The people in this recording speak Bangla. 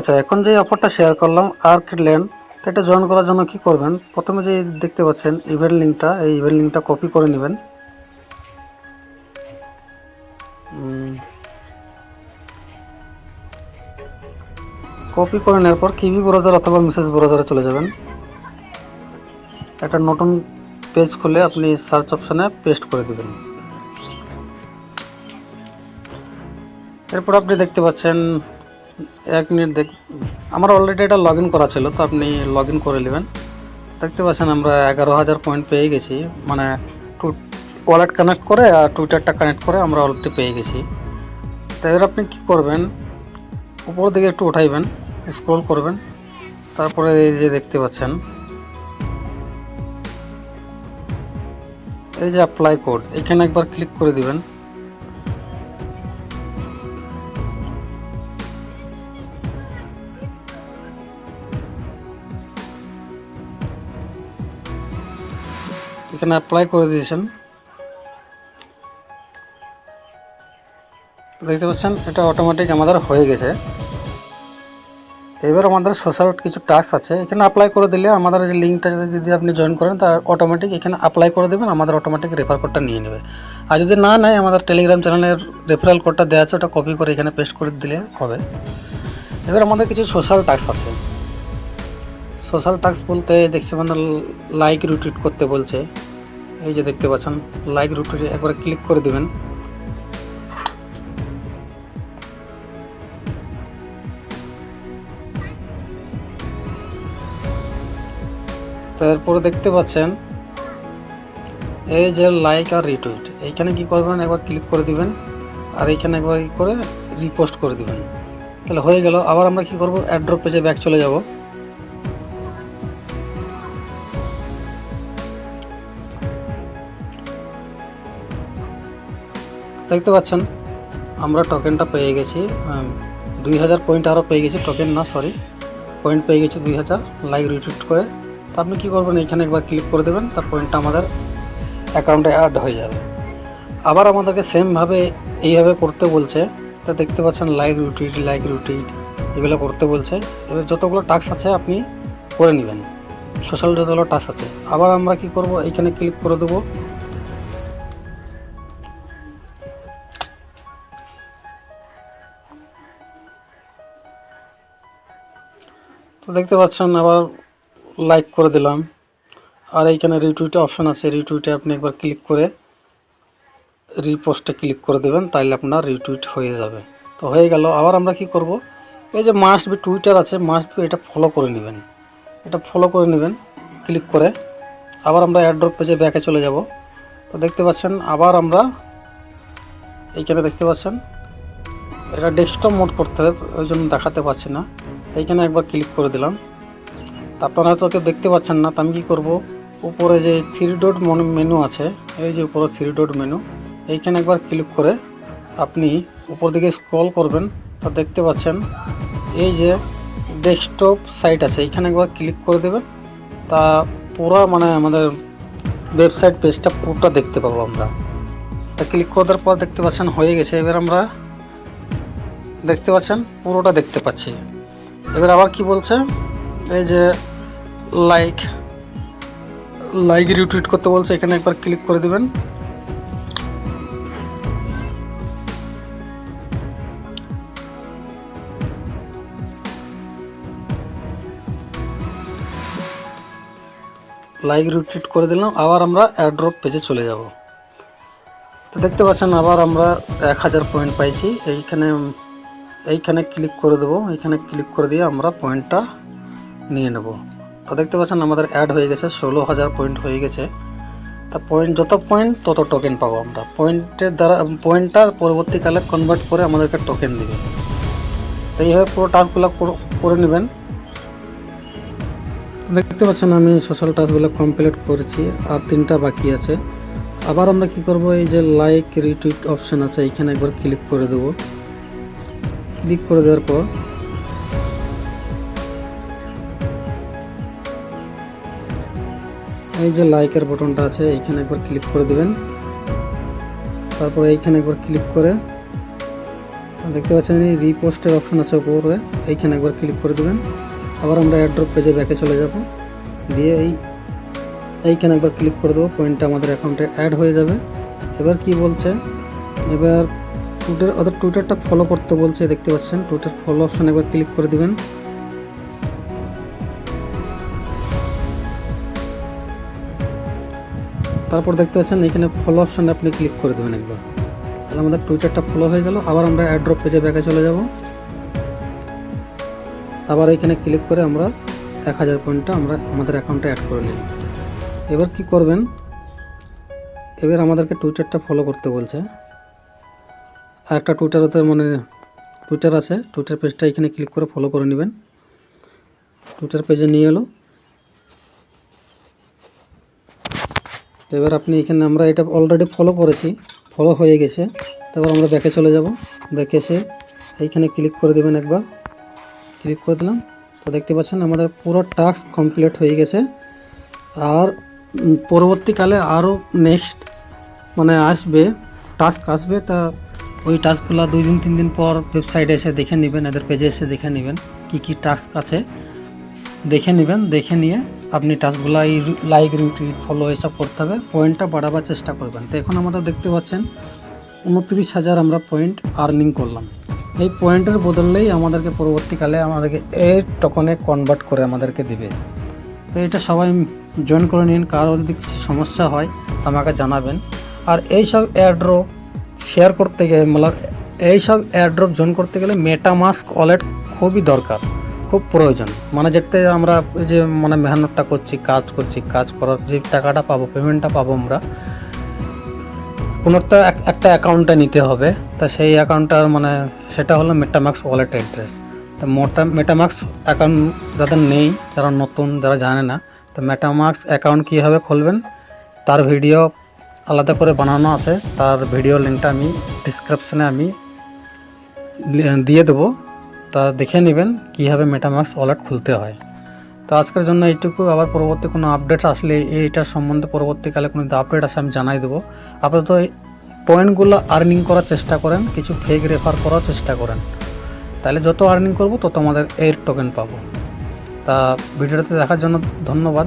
আচ্ছা এখন যে অফারটা শেয়ার করলাম আর্ক ল্যান্ড তো এটা জয়েন করার জন্য কি করবেন? প্রথমে যে দেখতে পাচ্ছেন ইভেন্ট লিঙ্কটা এই ইভেন্ট লিঙ্কটা কপি করে নেবেন। কপি করে নেওয়ার পর কিভি ব্রাউজার অথবা মেসেজ ব্রাউজারে চলে যাবেন। একটা নতুন পেজ খুলে আপনি সার্চ অপশানে পেস্ট করে দেবেন। এরপর আপনি দেখতে পাচ্ছেন এক মিনিট দেখ, আমার অলরেডি এটা লগ করা ছিল, তো আপনি লগ করে নেবেন। দেখতে পাচ্ছেন আমরা এগারো হাজার পয়েন্ট পেয়ে গেছি মানে টু ওয়ালেট কানেক্ট করে আর টুইটারটা কানেক্ট করে আমরা অলরেডি পেয়ে গেছি। তো এবার আপনি কী করবেন, উপর দিকে একটু উঠাইবেন স্ক্রল করবেন, তারপরে এই যে দেখতে পাচ্ছেন, এই যে অ্যাপ্লাই কোড এখানে একবার ক্লিক করে দিবেন। এখানে অ্যাপ্লাই করে দিয়েছেন। দেখতে পাচ্ছেন, এটা অটোমেটিক আমাদের হয়ে গেছে। এবার আমাদের সোশ্যাল কিছু টাস্ক আছে। এখানে অ্যাপ্লাই করে দিলে আমাদের যে লিঙ্কটা যদি আপনি জয়েন করেন, তার অটোমেটিক এখানে অ্যাপ্লাই করে দেবেন, আমাদের অটোমেটিক রেফার কোডটা নিয়ে নেবে। আর যদি না নেয়, আমাদের টেলিগ্রাম চ্যানেলের রেফারেল কোডটা দেওয়া আছে, ওটা কপি করে এখানে পেস্ট করে দিলে হবে। এবার আমাদের কিছু সোশ্যাল টাস্ক আছে। সোশ্যাল টাস্ক বলতে দেখছি মানে লাইক রিটুইট করতে বলছে। এই যে দেখতে পাচ্ছেন লাইক রুটে একবার ক্লিক করে দিবেন। তারপরে দেখতে পাচ্ছেন, এই যে লাইক আর রিটুইট এইখানে কি করবেন, একবার ক্লিক করে দিবেন, আর এইখানে একবার করে রিপোস্ট করে দিবেন। তাহলে হয়ে গেল, আবার আমরা কি করব অ্যাড্রপ পেজে ব্যাক চলে যাব। দেখতে পাচ্ছেন, আমরা টোকেনটা পেয়ে গেছি দুই হাজার পয়েন্ট আরও পেয়ে গেছি টোকেন না সরি পয়েন্ট পেয়ে গেছি দুই হাজার লাইক রিটুইট করে। তো আপনি কী করবেন, এখানে একবার ক্লিক করে দেবেন, তার পয়েন্টটা আমাদের অ্যাকাউন্টে অ্যাড হয়ে যাবে। আবার আমাদেরকে সেমভাবে এইভাবে করতে বলছে, তা দেখতে পাচ্ছেন লাইক রুটিট লাইক রুটিট এগুলো করতে বলছে। এবার যতগুলো টাস্ক আছে, আপনি করে নেবেন। সোশ্যাল যতগুলো টাস্ক আছে। আবার আমরা কি করব এইখানে ক্লিক করে দেবো। দেখতে পাচ্ছেন, আবার লাইক করে দিলাম। আর এইখানে রিটুইটে অপশন আছে রিটুইটে আপনি একবার ক্লিক করে রিপোস্টে ক্লিক করে দেবেন, তাইলে আপনার রিটুইট হয়ে যাবে। তো হয়ে গেল, আবার আমরা কি করব? এই যে মাস্ট বি টুইটার আছে মাস্ট বি এটা ফলো করে নেবেন। এটা ফলো করে নেবেন ক্লিক করে। আবার আমরা অ্যাড্রপ পেজে ব্যাকে চলে যাব। তো দেখতে পাচ্ছেন, আবার আমরা এইখানে দেখতে পাচ্ছেন, এটা ডেস্কটপ মোড করতে হবে, ওই জন্য দেখাতে পাচ্ছি না। এইখানে একবার ক্লিক করে দিলাম। আপনারা কেউ দেখতে পাচ্ছেন না, তো আমি কী করব? উপরে যে থ্রি ডট মেনু আছে, এই যে উপরে থ্রি ডট মেনু এইখানে একবার ক্লিক করে আপনি উপর দিকে স্ক্রল করবেন, তা দেখতে পাচ্ছেন। এই যে ডেস্কটপ সাইট আছে, এইখানে একবার ক্লিক করে দেবেন, তা পুরো মানে আমাদের ওয়েবসাইট পেজটা পুরোটা দেখতে পাবো আমরা। তা ক্লিক করার পর দেখতে পাচ্ছেন হয়ে গেছে। এবার আমরা দেখতে পাচ্ছেন, পুরোটা দেখতে পাচ্ছি। এবার আবার কি বলছে? এই যে লাইক লাইক রিটুইট করতে বলছে, এখানে একবার ক্লিক করে দিবেন। লাইক রিটুইট করে দিলাম, আবার আমরা অ্যাড্রপ পেজে চলে যাব। তো দেখতে পাচ্ছেন, আবার আমরা এক হাজার পয়েন্ট পাইছি। এইখানে এইখানে ক্লিক করে দেবো। এইখানে ক্লিক করে দিয়ে আমরা পয়েন্টটা নিয়ে নেব। তো দেখতে পাচ্ছেন আমাদের অ্যাড হয়ে গেছে, ষোলো হাজার পয়েন্ট হয়ে গেছে। তা পয়েন্ট যত পয়েন্ট তত টোকেন পাবো আমরা। পয়েন্টের দ্বারা পয়েন্টটা পরবর্তীকালে কনভার্ট করে আমাদেরকে টোকেন দেবে। এইভাবে পুরো টাস্কগুলো করে নেবেন। দেখতে পাচ্ছেন আমি সোশ্যাল টাস্কগুলো কমপ্লিট করেছি, আর তিনটা বাকি আছে। আবার আমরা কি করব, এই যে লাইক রিটুইট অপশন আছে, এইখানে একবার ক্লিক করে দেবো। ক্লিক করে দেওয়ার পর এই যে লাইকের বটনটা আছে, এইখানে একবার ক্লিক করে দিবেন। তারপর এইখানে একবার ক্লিক করে, দেখতে পাচ্ছেন এই রিপোস্টের অপশন আছে উপরে, এইখানে একবার ক্লিক করে দেবেন। আবার আমরা অ্যাড্রপ পেজে ব্যাকে চলে যাব। দিয়ে এই, এইখানে একবার ক্লিক করে দেবো পয়েন্টটা আমাদের অ্যাকাউন্টে অ্যাড হয়ে যাবে। এবার কি বলছে? এবার টুইটার ওদের টুইটারটা ফলো করতে বলছে, দেখতে পাচ্ছেন। টুইটার ফলো অপশন একবার ক্লিক করে দিবেন। তারপর দেখতে পাচ্ছেন, এখানে ফলো অপশানে আপনি ক্লিক করে দেবেন একবার। তাহলে আমাদের টুইটারটা ফলো হয়ে গেল। আবার আমরা অ্যাড্রপ পেজে ব্যাকে চলে যাব। আবার এখানে ক্লিক করে আমরা এক হাজার পয়েন্টটা আমরা আমাদের অ্যাকাউন্টে অ্যাড করে নিলাম। এবার কি করবেন? এবার আমাদেরকে টুইটারটা ফলো করতে বলছে। আর একটা টুইটার ওতে মানে টুইটার আছে। টুইটার পেজটা এখানে ক্লিক করে ফলো করে নেবেন। টুইটার পেজে নিয়ে এলো। এবার আপনি এখানে আমরা এটা অলরেডি ফলো করেছি। ফলো হয়ে গেছে। তারপর আমরা ব্যাকে চলে যাব। ব্যাকে এসে এইখানে ক্লিক করে দেবেন একবার। ক্লিক করে দিলাম। তো দেখতে পাচ্ছেন আমাদের পুরো টাস্ক কমপ্লিট হয়ে গেছে। আর পরবর্তীকালে আরও নেক্সট মানে আসবে টাস্ক আসবে। তা ওই টাস্কগুলো দুই দিন তিন দিন পর ওয়েবসাইটে এসে দেখে নেবেন, এদের পেজে এসে দেখে নেবেন, কি কি টাস্ক আছে। দেখে নেবেন, দেখে নিয়ে আপনি টাস্কগুলো লাইক রিটুইট ফলো এসব করতে হবে। পয়েন্টটা বাড়াবার চেষ্টা করবেন। তো এখন আমরা দেখতে পাচ্ছেন, উনত্রিশ হাজার আমরা পয়েন্ট আর্নিং করলাম। এই পয়েন্টের বদলেই আমাদেরকে পরবর্তীকালে আমাদেরকে এই টোকনে কনভার্ট করে আমাদেরকে দিবে। তো এটা সবাই জয়েন করে নিন। কারও যদি কিছু সমস্যা হয়, আমাকে জানাবেন। আর এইসব এয়ারড্রপ শেয়ার করতে গেলে মানে এই সব এয়ারড্রপ জয়েন করতে গেলে মেটামাস্ক ওয়ালেট খুবই দরকার, খুব প্রয়োজন। মানে যেতে আমরা যে মানে মেহনতটা করছি, কাজ করছি, কাজ করার যে টাকাটা পাবো পেমেন্টটা পাবো আমরা কোনো একটা এক- একটা অ্যাকাউন্টে নিতে হবে। তা সেই অ্যাকাউন্টটার মানে সেটা হলো মেটামাক্স ওয়ালেট অ্যাড্রেস তো মোটা মেটামাক্স অ্যাকাউন্ট যাদের নেই, যারা নতুন, যারা জানে না, তো মেটামাক্স অ্যাকাউন্ট কীভাবে খুলবেন, তার ভিডিও আলাদা করে বানানো আছে। তার ভিডিও লিঙ্কটা আমি ডিসক্রিপশনে আমি দিয়ে দেবো। তা দেখে নেবেন কীভাবে মেটামাক্স ওয়ালেট খুলতে হয়। তো আজকের জন্য এইটুকু। আবার পরবর্তী কোনো আপডেট আসলে এইটার সম্বন্ধে পরবর্তীকালে কোনো আপডেট আসে আমি জানাই দেবো। আপাতত পয়েন্টগুলো আর্নিং করার চেষ্টা করেন, কিছু ফেক রেফার করার চেষ্টা করেন। তাহলে যত আর্নিং করব, তত আমাদের এর টোকেন পাবো। তা ভিডিওতে দেখার জন্য ধন্যবাদ।